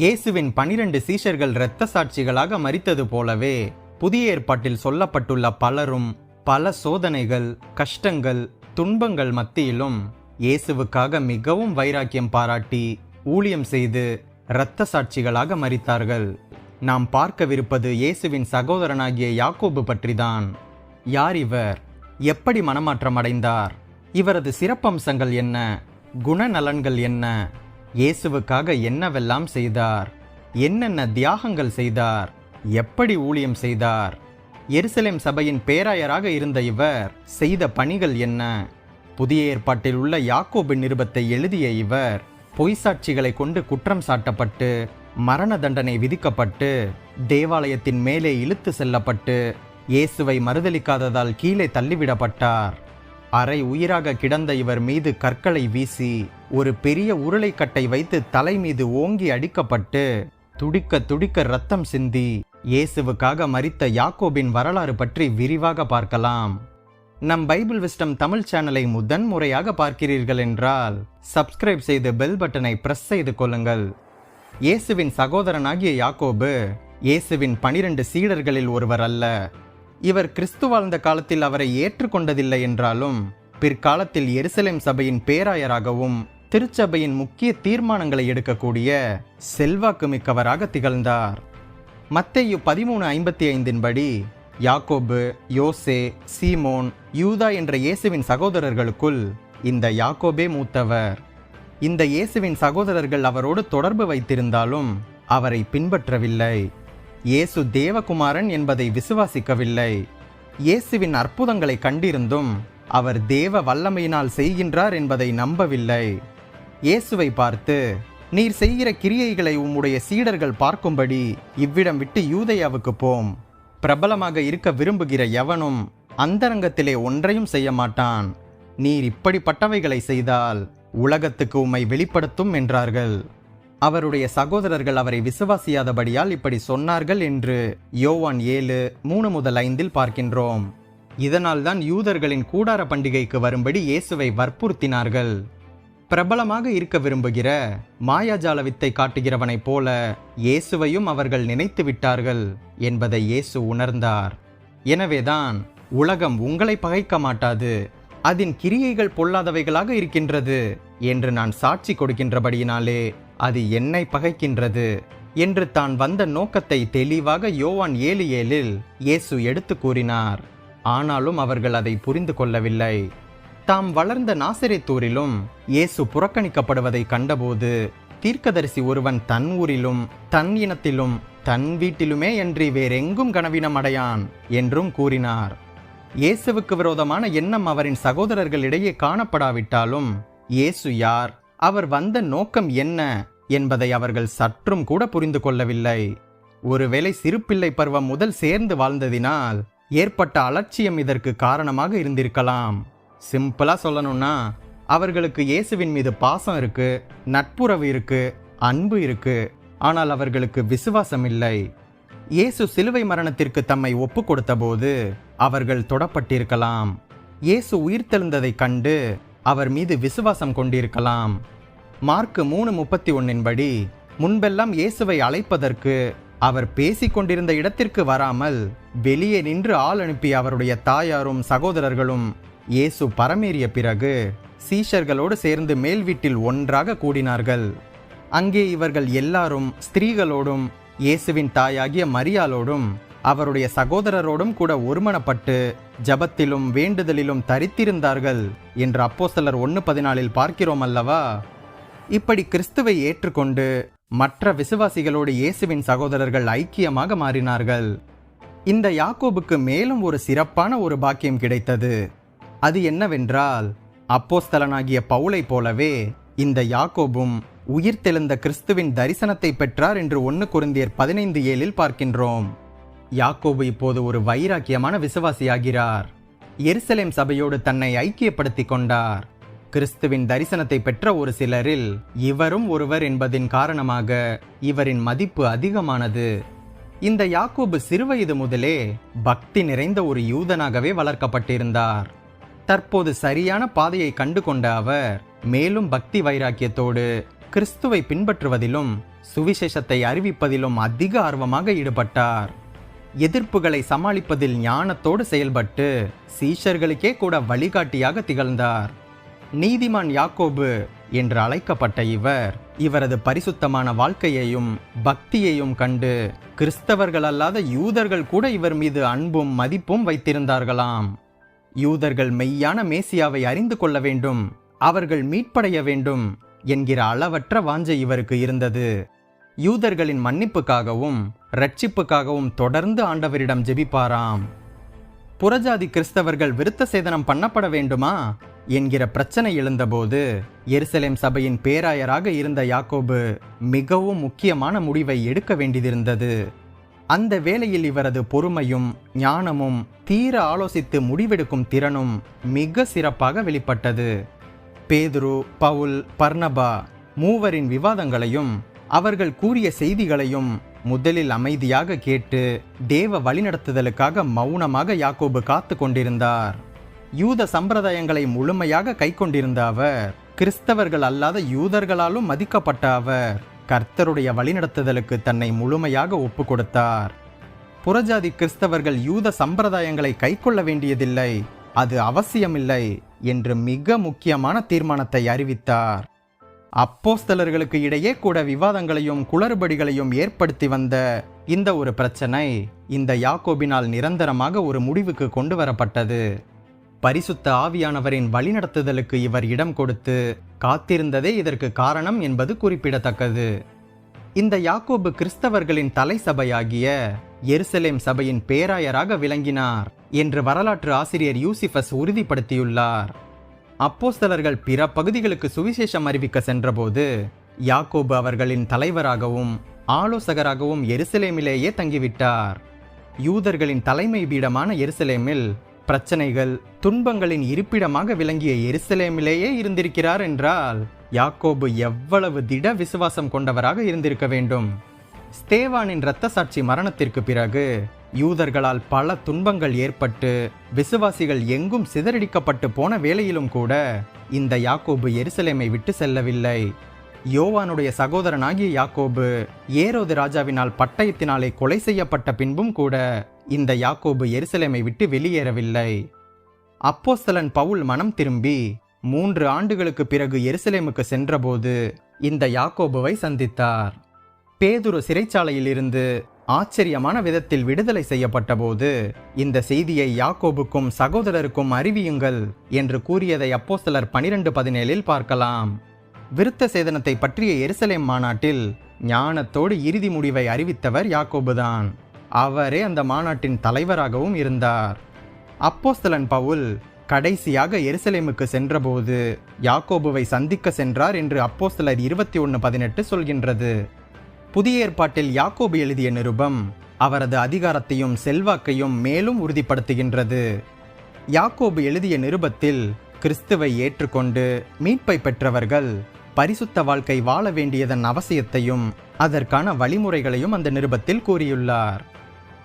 இயேசுவின் பனிரெண்டு சீஷர்கள் இரத்த சாட்சிகளாக மறித்தது போலவே புதிய ஏற்பாட்டில் சொல்லப்பட்டுள்ள பலரும் பல சோதனைகள் கஷ்டங்கள் துன்பங்கள் மத்தியிலும் இயேசுவுக்காக மிகவும் வைராக்கியம் பாராட்டி ஊழியம் செய்து இரத்த சாட்சிகளாக மறித்தார்கள் நாம் பார்க்கவிருப்பது இயேசுவின் சகோதரனாகிய யாக்கோபு பற்றிதான். யார் இவர்? எப்படி மனமாற்றம் அடைந்தார்? இவரது சிறப்பம்சங்கள் என்ன? குணநலன்கள் என்ன? இயேசுவுக்காக என்னவெல்லாம் செய்தார்? என்னென்ன தியாகங்கள் செய்தார்? எப்படி ஊழியம் செய்தார்? எருசலேம் சபையின் பேராயராக இருந்த இவர் செய்த பணிகள் என்ன? புதிய ஏற்பாட்டில் உள்ள யாக்கோபு நிருபத்தை எழுதிய இவர் பொய் சாட்சிகளை கொண்டு குற்றம் சாட்டப்பட்டு மரண தண்டனை விதிக்கப்பட்டு தேவாலயத்தின் மேலே இழுத்து செல்லப்பட்டு இயேசுவை மறுதலிக்காததால் கீழே தள்ளிவிடப்பட்டார். அரை உயிராக கிடந்த இவர் மீது கற்களை வீசி ஒரு பெரிய உருளைக்கட்டை வைத்து தலை மீது ஓங்கி அடிக்கப்பட்டு துடிக்க துடிக்க ரத்தம் சிந்தி இயேசுவுக்காக மறித்த யாக்கோபின் வரலாறு பற்றி விரிவாக பார்க்கலாம். நம் பைபிள் விஸ்டம் தமிழ் சேனலை முதன் முறையாக பார்க்கிறீர்கள் என்றால் சப்ஸ்கிரைப் செய்து பெல் பட்டனை பிரஸ் செய்து கொள்ளுங்கள். இயேசுவின் சகோதரனாகிய யாக்கோபு இயேசுவின் பனிரெண்டு சீடர்களில் ஒருவர் அல்ல இவர் கிறிஸ்து வாழ்ந்த காலத்தில் அவரை ஏற்றுக்கொண்டதில்லை என்றாலும் பிற்காலத்தில் எருசலேம் சபையின் பேராயராகவும் திருச்சபையின் முக்கிய தீர்மானங்களை எடுக்கக்கூடிய செல்வாக்கு மிக்கவராக திகழ்ந்தார். மத்தேயு பதிமூணு ஐம்பத்தி ஐந்தின் படி யாக்கோபு யோசே சீமோன் யூதா என்ற இயேசுவின் சகோதரர்களுக்குள் இந்த யாக்கோபே மூத்தவர். இந்த இயேசுவின் சகோதரர்கள் அவரோடு தொடர்பு வைத்திருந்தாலும் அவரை பின்பற்றவில்லை. இயேசு தேவகுமாரன் என்பதை விசுவாசிக்கவில்லை. இயேசுவின் அற்புதங்களை கண்டிருந்தும் அவர் தேவ வல்லமையினால் செய்கின்றார் என்பதை நம்பவில்லை. இயேசுவை பார்த்து நீர் செய்கிற கிரியைகளை உம்முடைய சீடர்கள் பார்க்கும்படி இவ்விடம் விட்டு யூதையாவுக்கு போம். பிரபலமாக இருக்க விரும்புகிற எவனும் அந்தரங்கத்திலே ஒன்றையும் செய்ய மாட்டான். நீர் இப்படிப்பட்டவைகளை செய்தால் உலகத்துக்கு உம்மை வெளிப்படுத்தும் என்றார்கள். அவருடைய சகோதரர்கள் அவரை விசுவாசியாதபடியால் இப்படி சொன்னார்கள் என்று யோவான் ஏழு மூணு முதல் ஐந்தில் பார்க்கின்றோம். இதனால்தான் யூதர்களின் கூடார பண்டிகைக்கு வரும்படி இயேசுவை வற்புறுத்தினார்கள். பிரபலமாக இருக்க விரும்புகிற மாயாஜால வித்தை காட்டுகிறவனைப் போல இயேசுவையும் அவர்கள் நினைத்து விட்டார்கள் என்பதை இயேசு உணர்ந்தார். எனவேதான் உலகம் உங்களை பகைக்க மாட்டாது அதன் கிரியைகள் பொல்லாதவைகளாக இருக்கின்றது என்று நான் சாட்சி கொடுக்கின்றபடியினாலே அது என்னை பகைக்கின்றது என்று தான் வந்த நோக்கத்தை தெளிவாக யோவான் ஏழு ஏழில் இயேசு எடுத்து கூறினார். ஆனாலும் அவர்கள் அதை புரிந்து கொள்ளவில்லை. தாம் வளர்ந்த நாசரேத்தூரிலும் இயேசு புறக்கணிக்கப்படுவதை கண்டபோது தீர்க்கதரிசி ஒருவன் தன் ஊரிலும் தன் இனத்திலும் தன் வீட்டிலுமே அன்றி வேறெங்கும் கனவீனம் அடையான் என்றும் கூறினார். இயேசுவுக்கு விரோதமான எண்ணம் அவரின் சகோதரர்களிடையே காணப்படாவிட்டாலும் இயேசு யார்? அவர் வந்த நோக்கம் என்ன என்பதை அவர்கள் சற்றும் கூட புரிந்து கொள்ளவில்லை. ஒருவேளை சிறுபிள்ளை பருவம் முதல் சேர்ந்து வாழ்ந்ததினால் ஏற்பட்ட அலட்சியம் இதற்கு காரணமாக இருந்திருக்கலாம். சிம்பிளா சொல்லணும்னா அவர்களுக்கு இயேசுவின் மீது பாசம் இருக்கு நட்புறவு இருக்கு அன்பு இருக்கு. ஆனால் அவர்களுக்கு விசுவாசம் இல்லை. இயேசு சிலுவை மரணத்திற்கு தம்மை ஒப்பு கொடுத்தபோது அவர்கள் தொடப்பட்டிருக்கலாம். இயேசு உயிர்த்தெழுந்ததைக் கண்டு அவர் மீது விசுவாசம் கொண்டிருக்கலாம். மார்க்கு மூணு முப்பத்தி ஒன்னின்படி முன்பெல்லாம் இயேசுவை அழைப்பதற்கு அவர் பேசிக்கொண்டிருந்த இடத்திற்கு வராமல் வெளியே நின்று ஆள் அனுப்பி அவருடைய தாயாரும் சகோதரர்களும் இயேசு பரமேறிய பிறகு சீஷர்களோடு சேர்ந்து மேல் வீட்டில் ஒன்றாக கூடினார்கள். அங்கே இவர்கள் எல்லாரும் ஸ்திரீகளோடும் இயேசுவின் தாயாகிய மரியாளோடும் அவருடைய சகோதரரோடும் கூட ஒருமனப்பட்டு ஜபத்திலும் வேண்டுதலிலும் தரித்திருந்தார்கள் என்று அப்போஸ்தலர் ஒன்று பதினாலில் பார்க்கிறோம் அல்லவா? இப்படி கிறிஸ்துவை ஏற்றுக்கொண்டு மற்ற விசுவாசிகளோடு இயேசுவின் சகோதரர்கள் ஐக்கியமாக மாறினார்கள். இந்த யாக்கோபுக்கு மேலும் ஒரு சிறப்பான ஒரு பாக்கியம் கிடைத்தது. அது என்னவென்றால் அப்போஸ்தலனாகிய பவுலைப் போலவே இந்த யாக்கோபும் உயிர்த்தெழுந்த கிறிஸ்துவின் தரிசனத்தை பெற்றார் என்று ஒன்று குருந்தியர் பதினைந்து ஏழில் பார்க்கின்றோம். யாக்கோபு இப்போது ஒரு வைராக்கியமான விசுவாசியாகிறார். எருசலேம் சபையோடு தன்னை ஐக்கியப்படுத்தி கொண்டார். கிறிஸ்துவின் தரிசனத்தை பெற்ற ஒரு சிலரில் இவரும் ஒருவர் என்பதின் காரணமாக இவரின் மதிப்பு அதிகமானது. இந்த யாக்கோபு சிறுவயது முதலே பக்தி நிறைந்த ஒரு யூதனாகவே வளர்க்கப்பட்டிருந்தார். தற்போது சரியான பாதையை கண்டு கொண்ட அவர் மேலும் பக்தி வைராக்கியத்தோடு கிறிஸ்துவை பின்பற்றுவதிலும் சுவிசேஷத்தை அறிவிப்பதிலும் அதிக ஆர்வமாக ஈடுபட்டார். எதிர்ப்புகளை சமாளிப்பதில் ஞானத்தோடு செயல்பட்டு சீஷர்களுக்கே கூட வழிகாட்டியாக திகழ்ந்தார். நீதிமான் யாக்கோபு என்று அழைக்கப்பட்ட இவர் இவரது பரிசுத்தமான வாழ்க்கையையும் பக்தியையும் கண்டு கிறிஸ்தவர்கள் அல்லாத யூதர்கள் கூட இவர் மீது அன்பும் மதிப்பும் வைத்திருந்தார்களாம். யூதர்கள் மெய்யான மேசியாவை அறிந்து கொள்ள வேண்டும் அவர்கள் மீட்படைய வேண்டும் என்கிற அளவற்ற வாஞ்சை இவருக்கு இருந்தது. யூதர்களின் மன்னிப்புக்காகவும் ரட்சிப்புக்காகவும் தொடர்ந்து ஆண்டவரிடம் ஜெபிப்பாராம். புறஜாதி கிறிஸ்தவர்கள் விருத்த சேதனம் பண்ணப்பட வேண்டுமா? என்கிற பிரச்சனை எழுந்தபோது எருசலேம் சபையின் பேராயராக இருந்த யாக்கோபு மிகவும் முக்கியமான முடிவை எடுக்க வேண்டியிருந்தது. அந்த வேளையில் இவரது பொறுமையும் ஞானமும் தீர ஆலோசித்து முடிவெடுக்கும் திறனும் மிக சிறப்பாக வெளிப்பட்டது. பேதுரு பவுல் பர்னபா மூவரின் விவாதங்களையும் அவர்கள் கூறிய செய்திகளையும் முதலில் அமைதியாக கேட்டு தேவ வழிநடத்துதலுக்காக மௌனமாக யாக்கோபு காத்து கொண்டிருந்தார். யூத சம்பிரதாயங்களை முழுமையாக கைக்கொண்டிருந்த அவர் கிறிஸ்தவர்கள் அல்லாத யூதர்களாலும் மதிக்கப்பட்ட அவர் கர்த்தருடைய வழிநடத்துதலுக்கு தன்னை முழுமையாக ஒப்பு கொடுத்தார் புறஜாதி கிறிஸ்தவர்கள் யூத சம்பிரதாயங்களை கைக்கொள்ள வேண்டியதில்லை அது அவசியமில்லை என்று மிக முக்கியமான தீர்மானத்தை அறிவித்தார். அப்போஸ்தலர்களுக்கு இடையே கூட விவாதங்களையும் குளறுபடிகளையும் ஏற்படுத்தி வந்த இந்த ஒரு பிரச்சனை இந்த யாக்கோபினால் நிரந்தரமாக ஒரு முடிவுக்கு கொண்டு வரப்பட்டது. பரிசுத்த ஆவியானவரின் வழிநடத்துதலுக்கு இவர் இடம் கொடுத்து காத்திருந்ததே இதற்கு காரணம் என்பது குறிப்பிடத்தக்கது. இந்த யாக்கோபு கிறிஸ்தவர்களின் தலை சபையாகிய எருசலேம் சபையின் பேராயராக விளங்கினார் என்று வரலாற்று ஆசிரியர் யூசிஃபஸ் உறுதிப்படுத்தியுள்ளார். அப்போஸ்தலர்கள் பிற பகுதிகளுக்கு சுவிசேஷம் அறிவிக்க சென்றபோது யாக்கோபு அவர்களின் தலைவராகவும் ஆலோசகராகவும் எருசலேமிலேயே தங்கிவிட்டார். யூதர்களின் தலைமை பீடமான எருசலேமில் பிரச்சனைகள் துன்பங்களின் இருப்பிடமாக விளங்கிய எருசலேமிலேயே இருந்திருக்கிறார் என்றால் யாக்கோபு எவ்வளவு திட விசுவாசம் கொண்டவராக இருந்திருக்க வேண்டும்? ஸ்தேவானின் இரத்த சாட்சி மரணத்திற்கு பிறகு யூதர்களால் பல துன்பங்கள் ஏற்பட்டு விசுவாசிகள் எங்கும் சிதறடிக்கப்பட்டு போன வேளையிலும் கூட இந்த யாக்கோபு எருசலேமை விட்டு செல்லவில்லை. யோவானுடைய சகோதரனாகிய யாக்கோபு ஏரோது ராஜாவினால் பட்டயத்தினாலே கொலை செய்யப்பட்ட பின்பும் கூட இந்த யாக்கோபு எருசலேமை விட்டு வெளியேறவில்லை. அப்போஸ்தலன் பவுல் மனம் திரும்பி மூன்று ஆண்டுகளுக்கு பிறகு எருசலேமுக்கு சென்றபோது இந்த யாக்கோபுவை சந்தித்தார். பேதுரு சிறைச்சாலையிலிருந்து ஆச்சரியமான விதத்தில் விடுதலை செய்யப்பட்டபோது இந்த செய்தியை யாக்கோபுக்கும் சகோதரருக்கும் அறிவியுங்கள் என்று கூறியதை அப்போஸ்தலர் பனிரெண்டு பதினேழில் பார்க்கலாம். விருத்த சேதனத்தை பற்றிய எருசலேம் மாநாட்டில் ஞானத்தோடு இறுதி முடிவை அறிவித்தவர் யாக்கோபுதான். அவரே அந்த மாநாட்டின் தலைவராகவும் இருந்தார். அப்போஸ்தலன் பவுல் கடைசியாக எருசலேமுக்கு சென்றபோது யாக்கோபுவை சந்திக்க சென்றார் என்று அப்போஸ்தலர் இருபத்தி ஒன்று பதினெட்டு சொல்கின்றது. புதிய ஏற்பாட்டில் யாக்கோபு எழுதிய நிருபம் அவரது அதிகாரத்தையும் செல்வாக்கையும் மேலும் உறுதிப்படுத்துகின்றது. யாக்கோபு எழுதிய நிருபத்தில் கிறிஸ்துவை ஏற்றுக்கொண்டு மீட்பை பெற்றவர்கள் பரிசுத்த வாழ்க்கை வாழ வேண்டியதன் அவசியத்தையும் அதற்கான வழிமுறைகளையும் அந்த நிருபத்தில் கூறியுள்ளார்.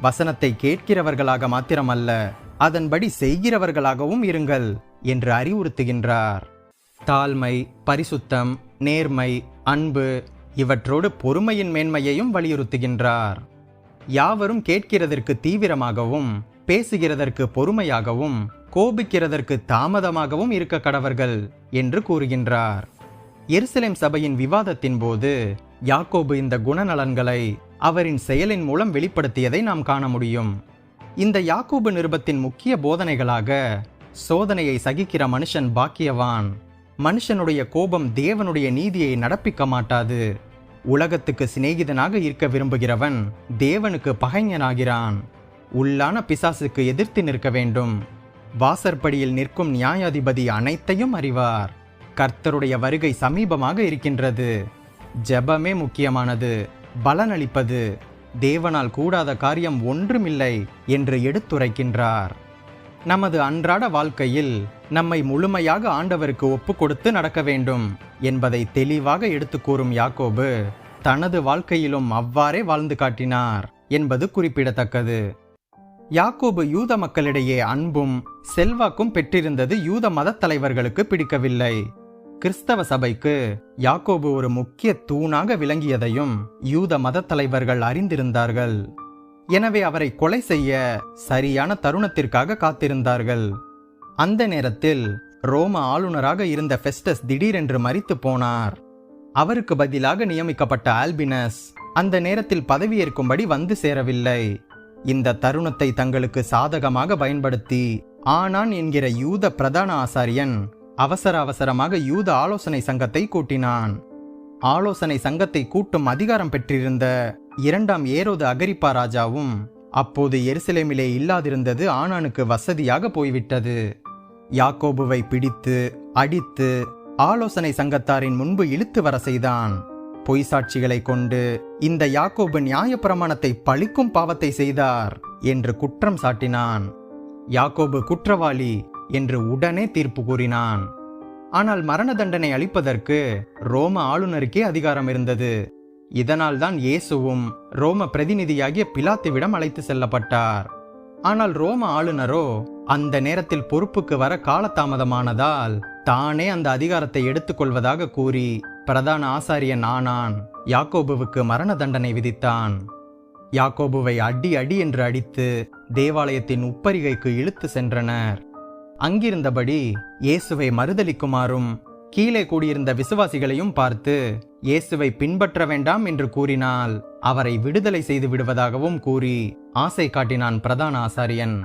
வசனத்தை கேட்கிறவர்களாக மாத்திரமல்ல அதன்படி செய்கிறவர்களாகவும் இருங்கள் என்று அறிவுறுத்துகின்றார். தாழ்மை பரிசுத்தம் நேர்மை அன்பு இவற்றோடு பொறுமையின் மேன்மையையும் வலியுறுத்துகின்றார். யாவரும் கேட்கிறதற்கு தீவிரமாகவும் பேசுகிறதற்கு பொறுமையாகவும் கோபிக்கிறதற்கு தாமதமாகவும் இருக்க கடவர்கள் என்று கூறுகின்றார். எருசலேம் சபையின் விவாதத்தின் போது யாக்கோபு இந்த குணநலன்களை அவரின் செயலின் மூலம் வெளிப்படுத்தியதை நாம் காண முடியும். இந்த யாக்கோபு நிருபத்தின் முக்கிய போதனைகளாக சோதனையை சகிக்கிற மனுஷன் பாக்கியவான். மனுஷனுடைய கோபம் தேவனுடைய நீதியை நடப்பிக்க மாட்டாது. உலகத்துக்கு சிநேகிதனாக இருக்க விரும்புகிறவன் தேவனுக்கு பகைஞனாகிறான். உள்ளான பிசாசுக்கு எதிர்த்து நிற்க வேண்டும். வாசற்படியில் நிற்கும் நியாயாதிபதி அனைத்தையும் அறிவார். கர்த்தருடைய வருகை சமீபமாக இருக்கின்றது. ஜெபமே முக்கியமானது பலனளிப்பது. தேவனால் கூடாத காரியம் ஒன்றுமில்லை என்று எடுத்துரைக்கின்றார். நமது அன்றாட வாழ்க்கையில் நம்மை முழுமையாக ஆண்டவருக்கு ஒப்பு கொடுத்து நடக்க வேண்டும் என்பதை தெளிவாக எடுத்து கூறும் யாக்கோபு தனது வாழ்க்கையிலும் அவ்வாறே வாழ்ந்து காட்டினார் என்பது குறிப்பிடத்தக்கது. யாக்கோபு யூத மக்களிடையே அன்பும் செல்வாக்கும் பெற்றிருந்தது யூத மதத் தலைவர்களுக்கு பிடிக்கவில்லை. கிறிஸ்தவ சபைக்கு யாக்கோபு ஒரு முக்கிய தூணாக விளங்கியதையும் யூத மதத் தலைவர்கள் அறிந்திருந்தார்கள். எனவே அவரை கொலை செய்ய சரியான தருணத்திற்காக காத்திருந்தார்கள். அந்த நேரத்தில் ரோம ஆளுநராக இருந்த ஃபெஸ்டஸ் திடீரென்று மறித்து போனார். அவருக்கு பதிலாக நியமிக்கப்பட்ட ஆல்பினஸ் அந்த நேரத்தில் பதவியேற்கும்படி வந்து சேரவில்லை. இந்த தருணத்தை தங்களுக்கு சாதகமாக பயன்படுத்தி ஆனான் என்கிற யூத பிரதான ஆசாரியன் அவசர அவசரமாக யூத ஆலோசனை சங்கத்தை கூட்டினான். ஆலோசனை சங்கத்தை கூட்டும் அதிகாரம் பெற்றிருந்த இரண்டாம் ஏரோது அகரிப்பா ராஜாவும் அப்போது எருசலேமிலே இல்லாதிருந்தது ஆனானுக்கு வசதியாக போய்விட்டது. யாக்கோபுவை பிடித்து அடித்து ஆலோசனை சங்கத்தாரின் முன்பு இழுத்து வர செய்தான். பொய் சாட்சிகளை கொண்டு இந்த யாக்கோபு நியாயப்பிரமாணத்தை பழிக்கும் பாவத்தை செய்தார் என்று குற்றம் சாட்டினான். யாக்கோபு குற்றவாளி என்று உடனே தீர்ப்பு கூறினான். ஆனால் மரண தண்டனை அளிப்பதற்கு ரோம ஆளுநருக்கே அதிகாரம் இருந்தது. இதனால்தான் இயேசுவும் ரோம பிரதிநிதியாகிய பிலாத்துவிடம் அழைத்து செல்லப்பட்டார். ஆனால் ரோம ஆளுநரோ அந்த நேரத்தில் பொறுப்புக்கு வர காலதாமதமானதால் தானே அந்த அதிகாரத்தை எடுத்துக்கொள்வதாக கூறி பிரதான ஆசாரியன் ஆனான். யாக்கோபுவுக்கு மரண தண்டனை விதித்தான். யாக்கோபுவை அடி அடி என்று அடித்து தேவாலயத்தின் உப்பரிகைக்கு இழுத்து சென்றனர். அங்கிருந்தபடி இயேசுவை மறுதலிக்குமாறும் கீழே கூடியிருந்த விசுவாசிகளையும் பார்த்து இயேசுவை பின்பற்ற வேண்டாம் என்று கூறினால் அவரை விடுதலை செய்து விடுவதாகவும் கூறி ஆசை காட்டினான் பிரதான ஆசாரியன்.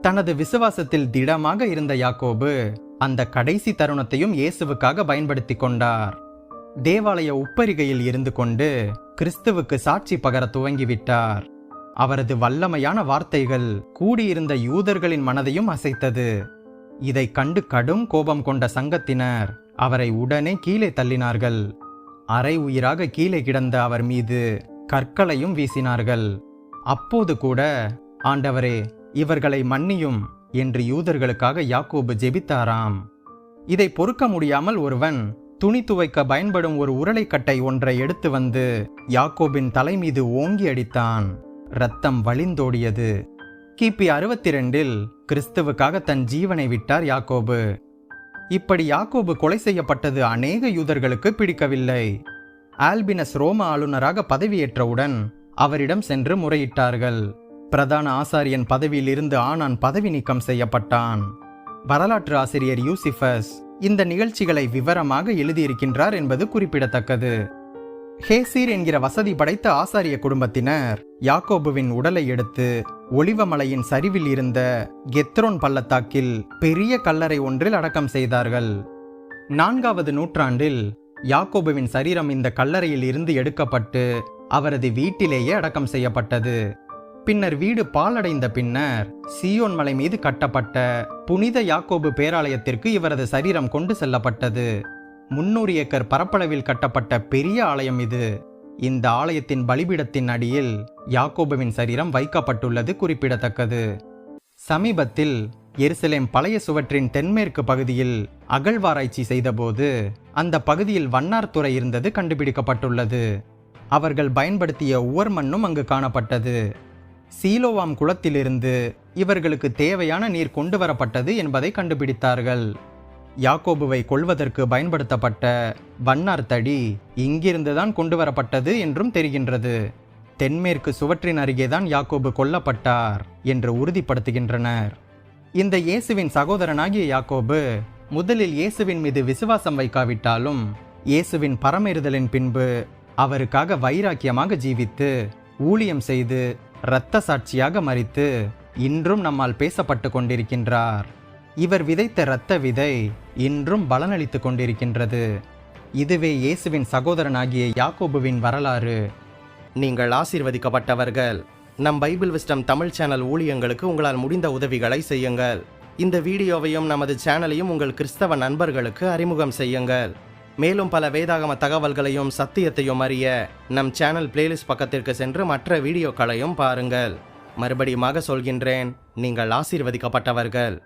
தனது விசுவாசத்தில் திடமாக இருந்த யாக்கோபு அந்த கடைசி தருணத்தையும் இயேசுவுக்காக பயன்படுத்தி கொண்டார். தேவாலய உப்பரிகையில் இருந்து கொண்டு கிறிஸ்துவுக்கு சாட்சி பகர துவங்கிவிட்டார். அவரது வல்லமையான வார்த்தைகள் கூடியிருந்த யூதர்களின் மனதையும் அசைத்தது. இதை கண்டு கடும் கோபம் கொண்ட சங்கத்தினர் அவரை உடனே கீழே தள்ளினார்கள். அரை உயிராக கீழே கிடந்த அவர் மீது கற்களையும் வீசினார்கள். அப்போது கூட ஆண்டவரே இவர்களை மன்னியும் என்று யூதர்களுக்காக யாக்கோபு ஜெபித்தாராம். இதை பொறுக்க முடியாமல் ஒருவன் துணி துவைக்க பயன்படும் ஒரு உருளைக்கட்டை ஒன்றை எடுத்து வந்து யாக்கோபின் தலை மீது ஓங்கி அடித்தான். ரத்தம் வழிந்தோடியது. கிபி அறுபத்தி ரெண்டில் கிறிஸ்துவுக்காக தன் ஜீவனை விட்டார் யாக்கோபு. இப்படி யாக்கோபு கொலை செய்யப்பட்டது அநேக யூதர்களுக்கு பிடிக்கவில்லை. ஆல்பினஸ் ரோம ஆளுநராக பதவியேற்றவுடன் அவரிடம் சென்று முறையிட்டார்கள். பிரதான ஆசாரியன் பதவியில் இருந்து ஆனான் பதவி நீக்கம் செய்யப்பட்டான். வரலாற்று ஆசிரியர் யூசிஃபஸ் இந்த நிகழ்ச்சிகளை விவரமாக எழுதியிருக்கின்றார் என்பது குறிப்பிடத்தக்கது. ஹேசீர் என்கிற வசதி படைத்த ஆசாரிய குடும்பத்தினர் யாக்கோபுவின் உடலை எடுத்து ஒளிவமலையின் சரிவில் இருந்த கெத்ரோன் பள்ளத்தாக்கில் பெரிய கல்லறை ஒன்றில் அடக்கம் செய்தார்கள். நான்காவது நூற்றாண்டில் யாக்கோபுவின் சரீரம் இந்த கல்லறையில் இருந்து எடுக்கப்பட்டு அவரது வீட்டிலேயே அடக்கம் செய்யப்பட்டது. பின்னர் வீடு பாலடைந்த பின்னர் சியோன் மலை மீது கட்டப்பட்ட புனித யாக்கோபு பேராலயத்திற்கு இவரது சரீரம் கொண்டு செல்லப்பட்டது. முன்னூறு ஏக்கர் பரப்பளவில் கட்டப்பட்ட பெரிய ஆலயம் இது. இந்த ஆலயத்தின் பலிபீடத்தின் அடியில் யாக்கோபுவின் சரீரம் வைக்கப்பட்டுள்ளது குறிப்பிடத்தக்கது. சமீபத்தில் எருசலேம் பழைய சுவற்றின் தென்மேற்கு பகுதியில் அகழ்வாராய்ச்சி செய்தபோது அந்த பகுதியில் வண்ணார்துறை இருந்தது கண்டுபிடிக்கப்பட்டுள்ளது. அவர்கள் பயன்படுத்திய உவர் மண்ணும் அங்கு காணப்பட்டது. சீலோவாம் குளத்திலிருந்து இவர்களுக்கு தேவையான நீர் கொண்டு வரப்பட்டது என்பதை கண்டுபிடித்தார்கள். யாக்கோபுவை கொள்வதற்கு பயன்படுத்தப்பட்ட வண்ணார் தடி இங்கிருந்துதான் கொண்டு வரப்பட்டது என்றும் தெரிகின்றது. தென்மேற்கு சுவற்றின் அருகேதான் யாக்கோபு கொல்லப்பட்டார் என்று உறுதிப்படுத்துகின்றனர். இந்த இயேசுவின் சகோதரனாகிய யாக்கோபு முதலில் இயேசுவின் மீது விசுவாசம் வைக்காவிட்டாலும் இயேசுவின் பரமேறுதலின் பின்பு அவருக்காக வைராக்கியமாக ஜீவித்து ஊழியம் செய்து இரத்த சாட்சியாக மறித்து இன்றும் நம்மால் பேசப்பட்டு கொண்டிருக்கின்றார். இவர் விதைத்த இரத்த விதை இன்றும் பலனளித்து கொண்டிருக்கின்றது. இதுவே இயேசுவின் சகோதரனாகிய யாக்கோபுவின் வரலாறு. நீங்கள் ஆசீர்வதிக்கப்பட்டவர்கள். நம் பைபிள் விஸ்டம் தமிழ் சேனல் ஊழியங்களுக்கு உங்களால் முடிந்த உதவிகளை செய்யுங்கள். இந்த வீடியோவையும் நமது சேனலையும் உங்கள் கிறிஸ்தவ நண்பர்களுக்கு அறிமுகம் செய்யுங்கள். மேலும் பல வேதாகம தகவல்களையும் சத்தியத்தையும் அறிய நம் சேனல் பிளேலிஸ்ட் பக்கத்திற்கு சென்று மற்ற வீடியோக்களையும் பாருங்கள். மறுபடியுமாக சொல்கின்றேன் நீங்கள் ஆசீர்வதிக்கப்பட்டவர்கள்.